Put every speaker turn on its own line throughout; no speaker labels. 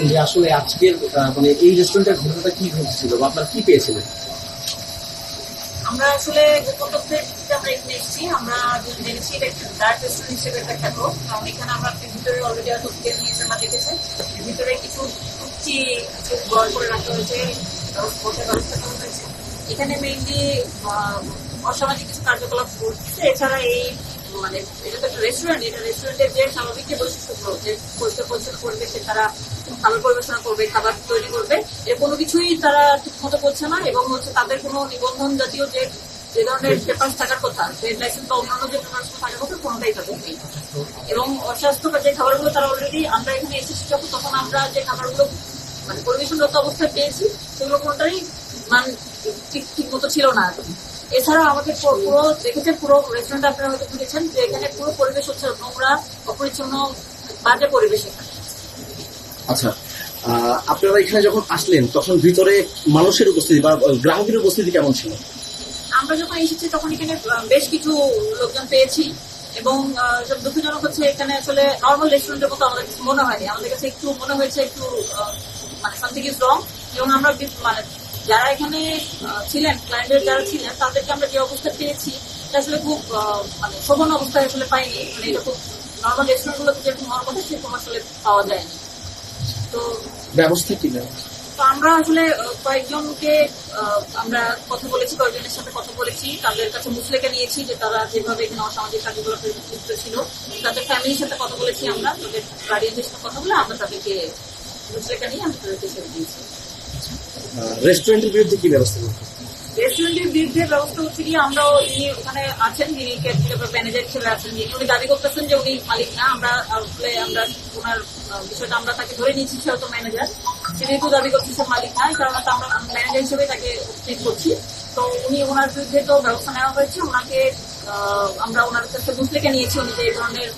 পেলেন যে আসলে আজকের মানে এই রেস্টুরেন্টের ঘটনাটা কি ঘটেছিল বা আপনারা কি পেয়েছিলেন?
আমরা আসলে গোপন তথ্যের ভিত্তিতে আমরা এখানে এসেছি, আমরা জেনেছি এটা একটা ডার্ক রেস্টুরেন্ট হিসেবে এটা খ্যাত কারণ এখানে আমরা ভিতরে অলরেডি হয়তো নিয়েছেন বা দেখেছেন এর ভিতরে কিছু কুচি কিছু গড় করে রাখা হয়েছে বসার ব্যবস্থা করা হয়েছে। এখানে মেইনলি অসামাজিক কিছু কার্যকলাপ করছে এছাড়া এই মানে এটা তো একটা রেস্টুরেন্ট এটা রেস্টুরেন্টের যে স্বাভাবিক যে বৈশিষ্ট্যগুলো যে পরিষ্কার পরিচ্ছন্ন পরিবেশে তারা খাবার পরিবেশনা করবে খাবার তৈরি করবে এর কোনো কিছুই তারা ঠিক মতো করছে না এবং হচ্ছে তাদের কোনো নিবন্ধন জাতীয় যে যে ধরনের পেপার থাকার কথা ট্রেড লাইসেন্স বা অন্যান্য যে পেপার থাকার কথা কোনোটাই তাদের নেই এবং অস্বাস্থ্যকর যে খাবারগুলো তারা অলরেডি আমরা এখানে এসেছি যখন তখন আমরা যে খাবারগুলো মানে পরিবেশনরত অবস্থায় পেয়েছি সেগুলো কোনোটাই মান ঠিক ঠিক মতো ছিল না কি। এছাড়াও আমাদের পুরো দেখেছেন পুরো রেস্টুরেন্ট আপনারা হয়তো বুঝেছেন যে এখানে পুরো পরিবেশ হচ্ছে নোংরা অপরিচ্ছন্ন বাজে পরিবেশ।
আচ্ছা আপনারা এখানে যখন আসলেন তখন ভিতরে মানুষের উপস্থিতি বা গ্রাহকের উপস্থিতি কেমন ছিল?
আমরা যখন এসেছি তখন এখানে বেশ কিছু লোকজন পেয়েছি এবং দুঃখজনক হচ্ছে এখানে আসলে নর্মাল রেস্টুরেন্টের মতো আমাদের কাছে মনে হয়নি। আমাদের কাছে একটু মনে হয়েছে একটু মানে সামথিং ইজ রং এবং আমরা মানে যারা এখানে ছিলেন ক্লায়েন্টের যারা ছিলেন তাদেরকে আমরা যে অবস্থা পেয়েছি আসলে খুব মানে শোভন অবস্থায় আসলে পাইনি। মানে এটা খুব নর্মাল রেস্টুরেন্টগুলোতে যেরকম হওয়ার কথা সেরকম আসলে পাওয়া যায়নি। তো
ব্যবস্থা কি
তো আমরা আসলে কয়েকজনকে আমরা কথা বলেছি কয়েকজনের সাথে কথা বলেছি। তাদের কাছে মুসলেকে নিয়েছি যে তারা যেভাবে এখানে অসামাজিক কার্যকলাপে যুক্ত ছিল। তাদের ফ্যামিলির সাথে কথা বলেছি আমরা তাদের গার্ডিয়ানদের সাথে কথা বলে আমরা তাদেরকে মুসলেকা নিয়ে আমরা তাদেরকে ছেড়ে দিয়েছি।
রেস্টুরেন্টের বিরুদ্ধে কি ব্যবস্থা করতে
রেস্টুরেন্টের বিরুদ্ধে ব্যবস্থা হচ্ছে কি আমরা ইনি ওখানে আছেন, যিনি ম্যানেজার হিসেবে আছেন, যিনি উনি দাবি করতেছেন যে উনি মালিক না, আমরা, আসলে আমরা ওনার বিষয়টা আমরা তাকে ধরে ম্যানেজার। সে যেহেতু দাবি করছে সে মালিক না আমরা ম্যানেজার হিসেবে তাকে ট্রিট করছি। তো উনি ওনার বিরুদ্ধে তো ব্যবস্থা নেওয়া হয়েছে, ওনাকে আমরা ওনার কাছে বুঝলেকে নিয়েছি, উনি যে এই ধরনের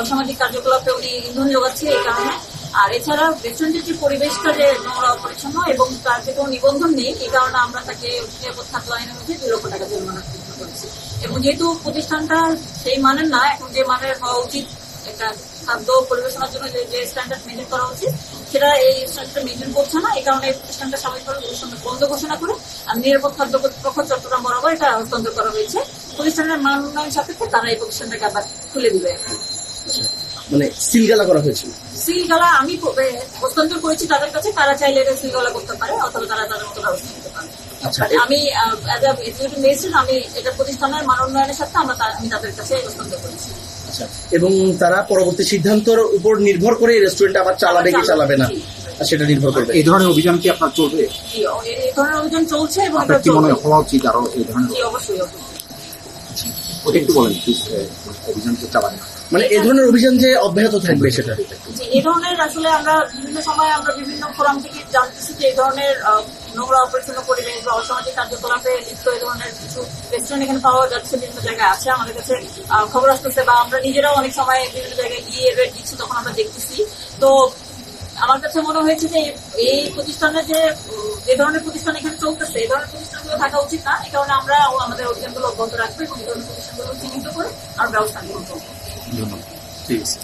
অসামাজিক কার্যকলাপে উনি ইন্ধন যোগাচ্ছে এই কারণে। আর এছাড়া রেস্টুরেন্টের যে পরিবেশটা যে নোংরা অপরিচ্ছন্ন এবং তার যে কোনো নিবন্ধন নেই, এই কারণে আমরা তাকে নিরাপদ খাদ্য আইনের মধ্যে দুই লক্ষ টাকা জরিমানা করেছি। এবং যেহেতু প্রতিষ্ঠানটা সেই মানের না, এখন যে মানের হওয়া উচিত একটা খাদ্য পরিবেশনার জন্য যে স্ট্যান্ডার্ড মেনটেন করা উচিত, সেটা এই স্ট্যান্ডার্ড মেনটেন করছে না। এই কারণে এই প্রতিষ্ঠানটা স্বাভাবিকভাবে বন্ধ ঘোষণা করে আর নিরাপদ খাদ্য কর্তৃপক্ষ চট্টগ্রাম বরাবর এটা হস্তান্তর করা হয়েছে। প্রতিষ্ঠানের মান উন্নয়ন সাপেক্ষে তারা এই প্রতিষ্ঠানটাকে আবার খুলে দিবে। এখন
মানে সিলগালা করা হয়েছিল।
সিলগালা আমি হস্তান্তর করেছি তাদের কাছে তারা চাইলে এটা সিলগালা করতে পারে অথবা তারা তাদের মতো ব্যবস্থা নিতে পারে।
আচ্ছা,
আমি আমি এটা প্রতিষ্ঠানের মান উন্নয়নের সাথে আমরা আমি তাদের কাছে হস্তান্তর করেছি।
আচ্ছা এবং তারা পরবর্তী সিদ্ধান্তের উপর নির্ভর করে রেস্টুরেন্ট আবার চালাবে কি চালাবে না সেটা নির্ভর করবে।
এই ধরনের অভিযান কি আপনার চলবে?
এই ধরনের অভিযান চলছে এবং
আপনার কি মনে হওয়া উচিত আরও এই ধরনের?
অবশ্যই অবশ্যই।
একটু বলেন অভিযান যে চালাবেন
মানে এই ধরনের অভিযান যে অব্যাহত থাকবে সেটা।
এই ধরনের আসলে আমরা বিভিন্ন সময় আমরা বিভিন্ন ফোরাম থেকে জানতেছি যে এই ধরনের নোংরা অপরিচ্ছন্ন পরিবেশ বা অসামাজিক কার্যকলাপে লিপ্ত এই ধরনের কিছু রেস্টুরেন্ট এখানে পাওয়া যাচ্ছে, বিভিন্ন জায়গায় আছে আমাদের কাছে খবর আসতেছে বা আমরা নিজেরাও অনেক সময় বিভিন্ন জায়গায় গিয়ে রেট দিচ্ছি তখন আমরা দেখতেছি। তো আমার কাছে মনে হয়েছে যে এই প্রতিষ্ঠানে যে যে ধরনের প্রতিষ্ঠান এখানে চলতেছে এই ধরনের প্রতিষ্ঠানগুলো থাকা উচিত না। এই কারণে আমরা আমাদের অভিযানগুলো অব্যাহত রাখব এবং এই ধরনের প্রতিষ্ঠানগুলো চিহ্নিত করে আর ব্যবস্থা গ্রহণ করব
ধন্যবাদ। ঠিক আছে।